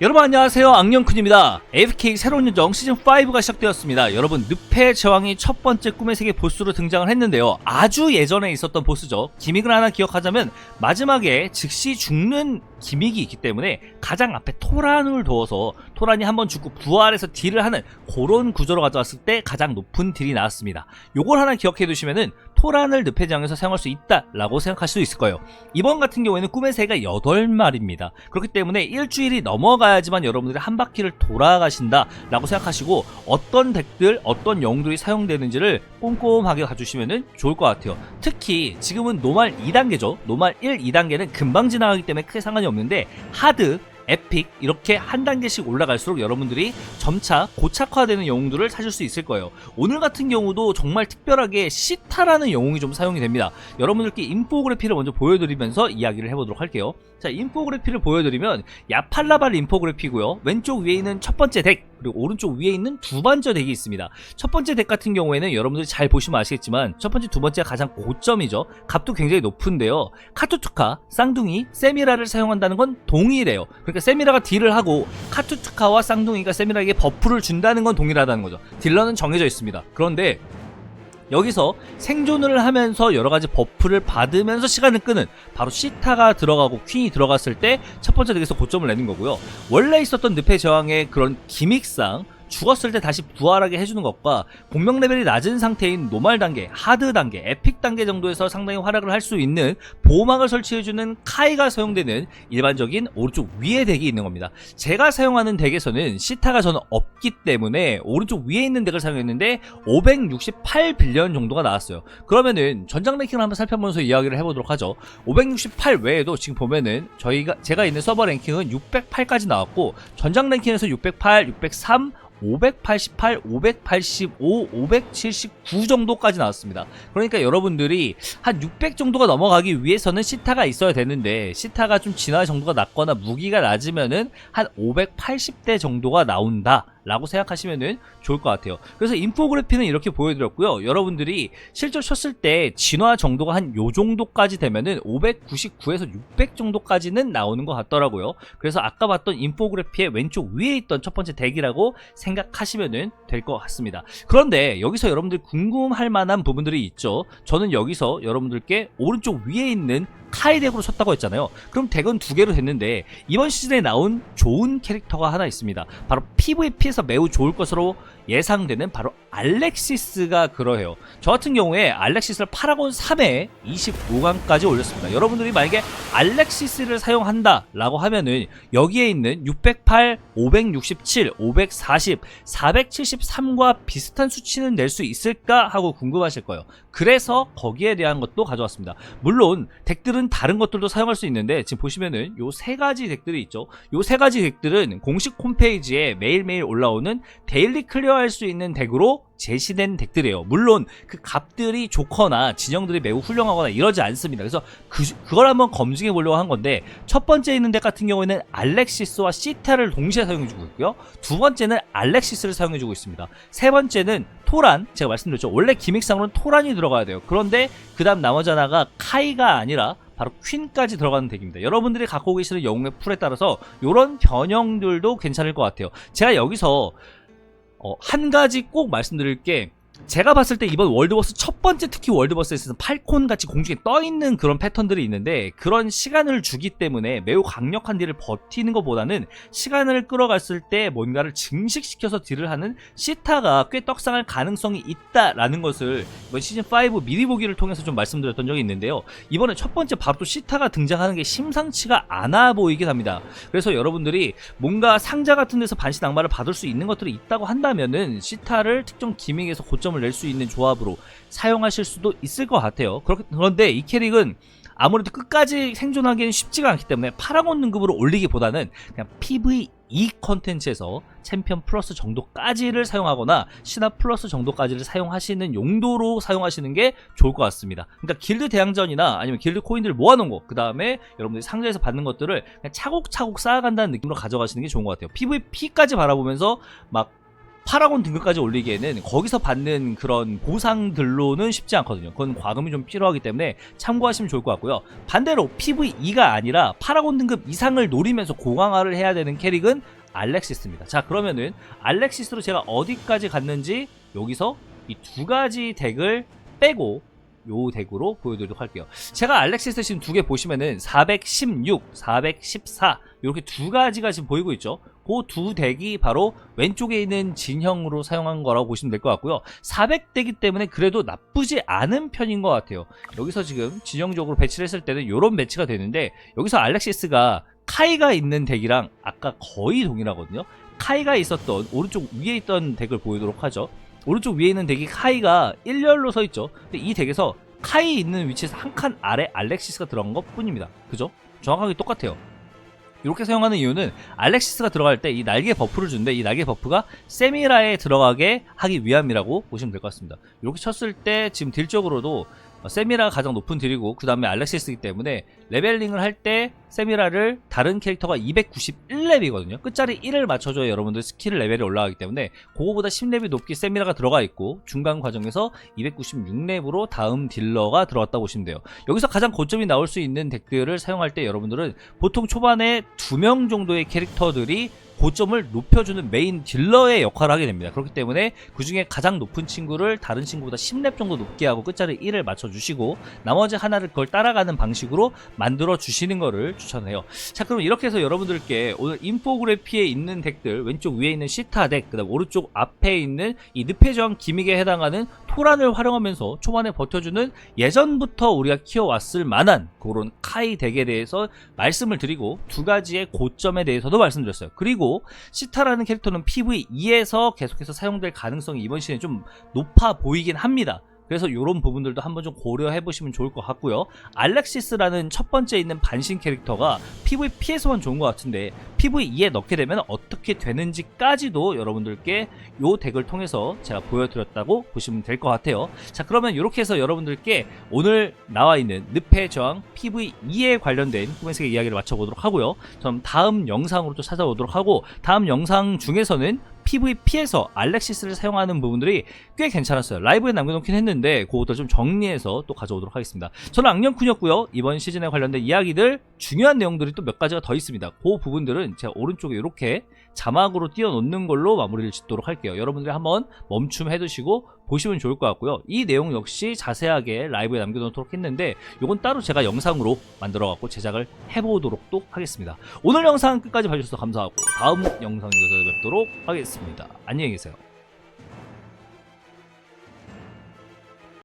여러분 안녕하세요. 악령쿤입니다. AFK 새로운 요정 시즌5가 시작되었습니다. 여러분 늪의 제왕이 첫 번째 꿈의 세계 보스로 등장을 했는데요. 아주 예전에 있었던 보스죠. 기믹을 하나 기억하자면 마지막에 즉시 죽는 기믹이 있기 때문에 가장 앞에 토란을 두어서 토란이 한번 죽고 부활해서 딜을 하는 그런 구조로 가져왔을 때 가장 높은 딜이 나왔습니다. 요걸 하나 기억해 두시면은 토란을 늪의 제왕에서 사용할 수 있다라고 생각할 수 있을 거예요. 이번 같은 경우에는 꿈의 새가 8마리입니다. 그렇기 때문에 일주일이 넘어가야지만 여러분들이 한 바퀴를 돌아가신다 라고 생각하시고 어떤 덱들 어떤 영웅들이 사용되는지를 꼼꼼하게 가주시면 좋을 것 같아요. 특히 지금은 노말 2단계죠. 노말 1, 2단계는 금방 지나가기 때문에 크게 상관이 없는데 하드 에픽 이렇게 한 단계씩 올라갈수록 여러분들이 점차 고착화되는 영웅들을 찾을 수 있을 거예요. 오늘 같은 경우도 정말 특별하게 시타라는 영웅이 좀 사용이 됩니다. 여러분들께 인포그래피를 먼저 보여드리면서 이야기를 해보도록 할게요. 자, 인포그래피를 보여드리면 야팔라발 인포그래피고요. 왼쪽 위에 있는 첫 번째 덱 그리고 오른쪽 위에 있는 두 번째 덱이 있습니다. 첫 번째 덱 같은 경우에는 여러분들이 잘 보시면 아시겠지만 첫 번째, 두 번째가 가장 고점이죠. 값도 굉장히 높은데요. 카투투카, 쌍둥이, 세미라를 사용한다는 건 동일해요. 그러니까 세미라가 딜을 하고 카투투카와 쌍둥이가 세미라에게 버프를 준다는 건 동일하다는 거죠. 딜러는 정해져 있습니다. 그런데 여기서 생존을 하면서 여러 가지 버프를 받으면서 시간을 끄는 바로 시타가 들어가고 퀸이 들어갔을 때 첫 번째 덱에서 고점을 내는 거고요. 원래 있었던 늪의 저항의 그런 기믹상 죽었을 때 다시 부활하게 해주는 것과 공명 레벨이 낮은 상태인 노말 단계, 하드 단계, 에픽 단계 정도에서 상당히 활약을 할 수 있는 보호막을 설치해주는 카이가 사용되는 일반적인 오른쪽 위에 덱이 있는 겁니다. 제가 사용하는 덱에서는 시타가 저는 없기 때문에 오른쪽 위에 있는 덱을 사용했는데 568 빌리언 정도가 나왔어요. 그러면은 전장 랭킹을 한번 살펴보면서 이야기를 해보도록 하죠. 568 외에도 지금 보면은 저희가 제가 있는 서버 랭킹은 608까지 나왔고 전장 랭킹에서 608, 603 588, 585, 579 정도까지 나왔습니다. 그러니까 여러분들이 한 600 정도가 넘어가기 위해서는 시타가 있어야 되는데 시타가 좀 진화 정도가 낮거나 무기가 낮으면은 한 580대 정도가 나온다. 라고 생각하시면 좋을 것 같아요. 그래서 인포그래피는 이렇게 보여드렸고요. 여러분들이 실제 쳤을 때 진화 정도가 한 요 정도까지 되면은 599에서 600 정도까지는 나오는 것 같더라고요. 그래서 아까 봤던 인포그래피의 왼쪽 위에 있던 첫 번째 덱이라고 생각하시면 될 것 같습니다. 그런데 여기서 여러분들 궁금할 만한 부분들이 있죠. 저는 여기서 여러분들께 오른쪽 위에 있는 카이 덱으로 쳤다고 했잖아요. 그럼 덱은 두 개로 됐는데 이번 시즌에 나온 좋은 캐릭터가 하나 있습니다. 바로 PVP에서 매우 좋을 것으로 예상되는 바로 알렉시스가 그러해요. 저 같은 경우에 알렉시스를 파라곤 3에 25강까지 올렸습니다. 여러분들이 만약에 알렉시스를 사용한다 라고 하면은 여기에 있는 608, 567, 540, 473과 비슷한 수치는 낼 수 있을까 하고 궁금하실 거예요. 그래서 거기에 대한 것도 가져왔습니다. 물론 덱들은 다른 것들도 사용할 수 있는데 지금 보시면은 요 세 가지 덱들이 있죠. 요 세 가지 덱들은 공식 홈페이지에 매일매일 올라오는 데일리 클리어할 수 있는 덱으로 제시된 덱들이에요. 물론 그 값들이 좋거나 진영들이 매우 훌륭하거나 이러지 않습니다. 그래서 그, 그걸 한번 검증해 보려고 한 건데 첫 번째 있는 덱 같은 경우에는 알렉시스와 시타를 동시에 사용해주고 있고요. 두 번째는 알렉시스를 사용해주고 있습니다. 세 번째는 토란 제가 말씀드렸죠. 원래 기믹상으로는 토란이 들어가야 돼요. 그런데 그 다음 나머지 하나가 카이가 아니라 바로 퀸까지 들어가는 덱입니다. 여러분들이 갖고 계시는 영웅의 풀에 따라서 이런 변형들도 괜찮을 것 같아요. 제가 여기서 어, 한 가지 꼭 말씀드릴 게 제가 봤을 때 이번 월드버스 첫 번째 특히 월드버스에서는 팔콘 같이 공중에 떠 있는 그런 패턴들이 있는데 그런 시간을 주기 때문에 매우 강력한 딜을 버티는 것보다는 시간을 끌어갔을 때 뭔가를 증식시켜서 딜을 하는 시타가 꽤 떡상할 가능성이 있다라는 것을 이번 시즌 5 미리 보기를 통해서 좀 말씀드렸던 적이 있는데요. 이번에 첫 번째 바로 또 시타가 등장하는 게 심상치가 않아 보이긴 합니다. 그래서 여러분들이 뭔가 상자 같은 데서 반신 악마를 받을 수 있는 것들이 있다고 한다면은 시타를 특정 기믹에서 고 점을 낼 수 있는 조합으로 사용하실 수도 있을 것 같아요. 그런데 이 캐릭은 아무래도 끝까지 생존하기는 쉽지가 않기 때문에 파라곤 등급으로 올리기보다는 그냥 PVE 컨텐츠에서 챔피언 플러스 정도까지를 사용하거나 신화 플러스 정도까지를 사용하시는 용도로 사용하시는 게 좋을 것 같습니다. 그러니까 길드 대항전이나 아니면 길드 코인들을 모아놓은 거, 그 다음에 여러분들이 상자에서 받는 것들을 차곡차곡 쌓아간다는 느낌으로 가져가시는 게 좋은 것 같아요. PVP까지 바라보면서 막 파라곤 등급까지 올리기에는 거기서 받는 그런 보상들로는 쉽지 않거든요. 그건 과금이 좀 필요하기 때문에 참고하시면 좋을 것 같고요. 반대로 PVE가 아니라 파라곤 등급 이상을 노리면서 고강화를 해야 되는 캐릭은 알렉시스입니다. 자 그러면은 알렉시스로 제가 어디까지 갔는지 여기서 이 두 가지 덱을 빼고 요 덱으로 보여드리도록 할게요. 제가 알렉시스 지금 두 개 보시면은 416, 414 이렇게 두 가지가 지금 보이고 있죠. 그 두 덱이 바로 왼쪽에 있는 진형으로 사용한 거라고 보시면 될 것 같고요. 400대기 때문에 그래도 나쁘지 않은 편인 것 같아요. 여기서 지금 진영적으로 배치를 했을 때는 이런 배치가 되는데 여기서 알렉시스가 카이가 있는 덱이랑 아까 거의 동일하거든요. 카이가 있었던 오른쪽 위에 있던 덱을 보이도록 하죠. 오른쪽 위에 있는 덱이 카이가 1열로 서 있죠. 근데 이 덱에서 카이 있는 위치에서 한 칸 아래 알렉시스가 들어간 것 뿐입니다. 그죠? 정확하게 똑같아요. 이렇게 사용하는 이유는 알렉시스가 들어갈 때 이 날개 버프를 주는데 이 날개 버프가 세미라에 들어가게 하기 위함이라고 보시면 될 것 같습니다. 이렇게 쳤을 때 지금 딜적으로도 어, 세미라가 가장 높은 딜이고 그 다음에 알렉시스이기 때문에 레벨링을 할 때 세미라를 다른 캐릭터가 291렙이거든요. 끝자리 1을 맞춰줘야 여러분들 스킬 레벨이 올라가기 때문에 그거보다 10렙이 높게 세미라가 들어가 있고 중간 과정에서 296렙으로 다음 딜러가 들어갔다고 보시면 돼요. 여기서 가장 고점이 나올 수 있는 덱들을 사용할 때 여러분들은 보통 초반에 두명 정도의 캐릭터들이 고점을 높여주는 메인 딜러의 역할을 하게 됩니다. 그렇기 때문에 그 중에 가장 높은 친구를 다른 친구보다 10렙 정도 높게 하고 끝자리 1을 맞춰주시고 나머지 하나를 그걸 따라가는 방식으로 만들어 주시는 거를 추천해요. 자 그럼 이렇게 해서 여러분들께 오늘 인포그래피에 있는 덱들 왼쪽 위에 있는 시타 덱 그다음 오른쪽 앞에 있는 이 늪의 저항 기믹에 해당하는 토란을 활용하면서 초반에 버텨주는 예전부터 우리가 키워왔을 만한 그런 카이 덱에 대해서 말씀을 드리고 두 가지의 고점에 대해서도 말씀드렸어요. 그리 고 시타라는 캐릭터는 PVE에서 계속해서 사용될 가능성이 이번 시즌에 좀 높아 보이긴 합니다. 그래서 이런 부분들도 한번 좀 고려해 보시면 좋을 것 같고요. 알렉시스라는 첫 번째 있는 반신 캐릭터가 PVP에서만 좋은 것 같은데 PVE에 넣게 되면 어떻게 되는지까지도 여러분들께 이 덱을 통해서 제가 보여드렸다고 보시면 될 것 같아요. 자 그러면 이렇게 해서 여러분들께 오늘 나와 있는 늪의 저항 PVE에 관련된 꿈의 세계 이야기를 마쳐보도록 하고요. 그럼 다음 영상으로 또 찾아오도록 하고 다음 영상 중에서는 PVP에서 알렉시스를 사용하는 부분들이 꽤 괜찮았어요. 라이브에 남겨놓긴 했는데 그것도 좀 정리해서 또 가져오도록 하겠습니다. 저는 악령쿤이었고요. 이번 시즌에 관련된 이야기들 중요한 내용들이 또 몇 가지가 더 있습니다. 그 부분들은 제가 오른쪽에 이렇게 자막으로 띄워놓는 걸로 마무리를 짓도록 할게요. 여러분들이 한번 멈춤 해 두시고 보시면 좋을 것 같고요. 이 내용 역시 자세하게 라이브에 남겨놓도록 했는데 이건 따로 제가 영상으로 만들어 갖고 제작을 해보도록 또 하겠습니다. 오늘 영상 끝까지 봐주셔서 감사하고 다음 영상에서 뵙도록 하겠습니다. 안녕히 계세요.